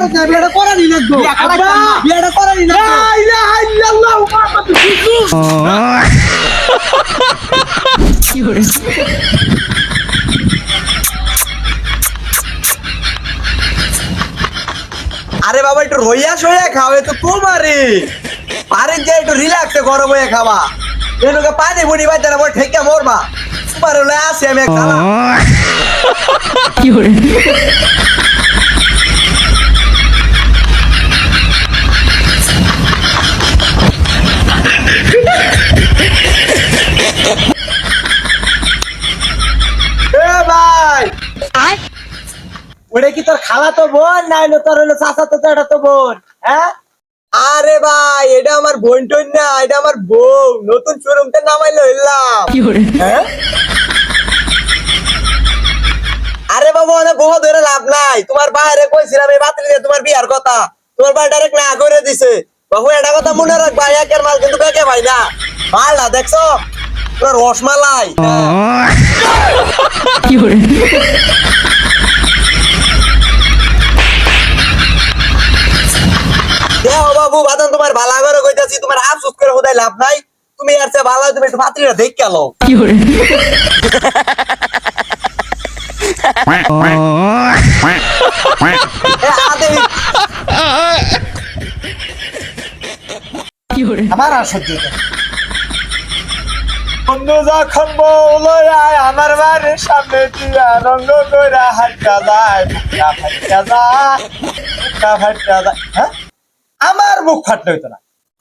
না বিয়েটা লাগবো। বিয়েটা লা ইলাহা ইল্লাল্লাহ মুহাম্মাদুর রাসূলুল্লাহ। আরে বাবা একটু রইয়া সইয়া খাও এ তো তোমারে পারে যে একটু রিল্যাক্সে গরম হয়ে খাবা। এনুকে পানি বুনি বাজে না বল ঠেকে মরবা। তোমার হলে আসে আমি খালা এ কি তোর খালা তো বোন? না হলো তোর হলো চাচা তো এটা তো বোন হ্যাঁ? আরে ভাই এটা আমার বোন টোন না এটা আমার বউ। নতুন শোরুমতে নামাইলো এলাম। হ্যাঁ? আরে বাবা অনেক বহু ধরে লাভ নাই। তোমার বাইরে কইছিলাম এই বাতিল দিয়ে তোমার বিয়ার কথা। তোমার ভাই ডাইরেক্ট না করে দিছে। বাবু এটা কথা মনে রাখ ভাই একের মাল কিন্তু বেকে ভাই না। মালটা দেখছ? পুরো রসমালাই। দেহ করে হোদাই লাভ নাই। তুমি আর সে ভালো তুমি একটু পাত্রীরা দেখ গেল আমার আর সহ্য বন্ধু যখন আয় আমার বাড়ির সামনে দিয়া রঙ্গ কইরা যায় যায় যায়। হ্যাঁ? আমার বুক ফাটলে হইতো না।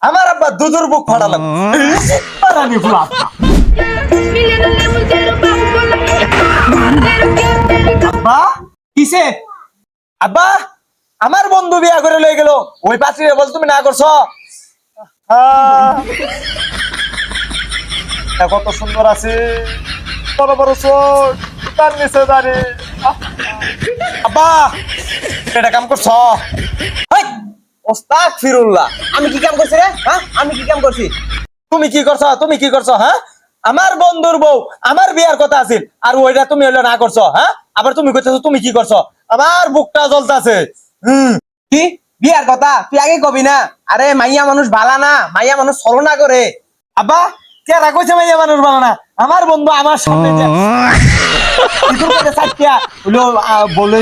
আমার আব্বা দুধুর বুক ফাটা লাগবে আমি ফুলা। আব্বা কিসে? আব্বা আমার বন্ধু বিয়া করে লয়ে গেল। ওই পাত্রীরে বল তুমি না করছ? কত সুন্দর আছে। বড় বড় চোখ তার নিচে দাঁড়িয়ে আব্বা এটা কাম করছ? হেই, ফিরুল্লাহ আমি কি কাম করছি রে? হ্যাঁ? আমি কি কাম করছি? তুমি কি করছ? তুমি কি করছ? হ্যাঁ? আমার বন্ধুর বউ আমার বিয়ার কথা আছিল। আর ওইটা তুমি হলো না করছ হ্যাঁ? আবার তুমি কইতেছো তুমি কি করছ? আমার বুকটা জ্বলতাছে। হুম। কি? বিয়ার কথা? তুই আগে কবি না? আরে মাইয়া মানুষ ভালা না। মাইয়া মানুষ ছলনা করে। আব্বা কেরা কইছে মাইয়া মানুষ বানা না? আমার বন্ধু আমার সামনে বলে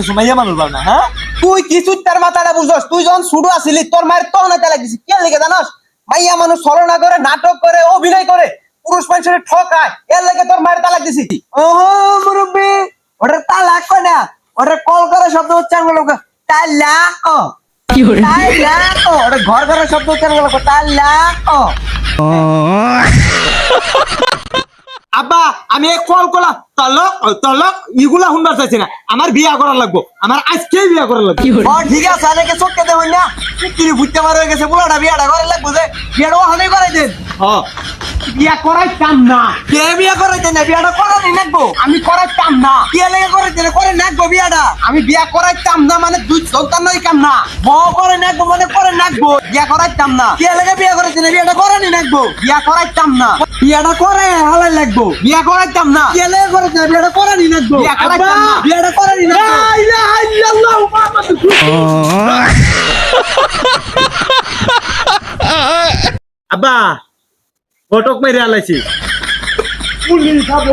তুমি মানুষ বানা হ্যাঁ? তুই কিছু তার মাথাটা বুঝছস? তুই যখন শুরু আসিলি তোর মায়ের তো না লাগিস কে লিখে জানস? মাইয়া মানুষ ছলনা করে নাটক করে অভিনয় করে পুরুষ মানুষের ঠকায়। এর লেগে তোর মায়ের তালাক দিছি ওহো মুরব্বি ওটার তালাক কয় না? ওটার কল করে শব্দ উচ্চারণ করল তালাক ও তালাক ও ওটা ঘর ঘরে শব্দ উচ্চারণ করল তালাক ও। আব্বা আমি এক কল করলাম তলক তলক ইগুলা শুনবার চাইছি না। আমার বিয়া করার লাগবো। আমার আজকেই বিয়া করার লাগবে। ও ঠিক আছে অনেকে চোখকে দেবেন না তিনি বুঝতে পার গেছে বলো বিয়াটা করে লাগবো যে। বিয়াটা ওখানেই করাই দেন। হ বিয়া করাইতাম না। কে বিয়া করাইতে না? বিয়াটা করানি নাকবো? আমি করাইতাম না। কে লেগে করাইতে না? করে নাকবো বিয়াটা। আমি বিয়া করাইতাম না মানে দুই সন্তান নয় কাম না। ব করে নাকবো মানে করে নাকবো। বিয়া করাইতাম না। কে লেগে বিয়া করাইতে না? বিয়াটা করানি নাকবো। বিয়া করাইতাম না। বিয়াটা করে হালাই লাগবো। বিয়া করাইতাম না। কে লেগে করাইতে না? বিয়াটা করানি নাকবো। বিয়া করাইতাম না। বিয়াটা করানি নাকবো। লা ইলাহা ইল্লাল্লাহ মুহাম্মাদুর আব্বা! ফটক মেরে আলাইছি। পুলিশ খাব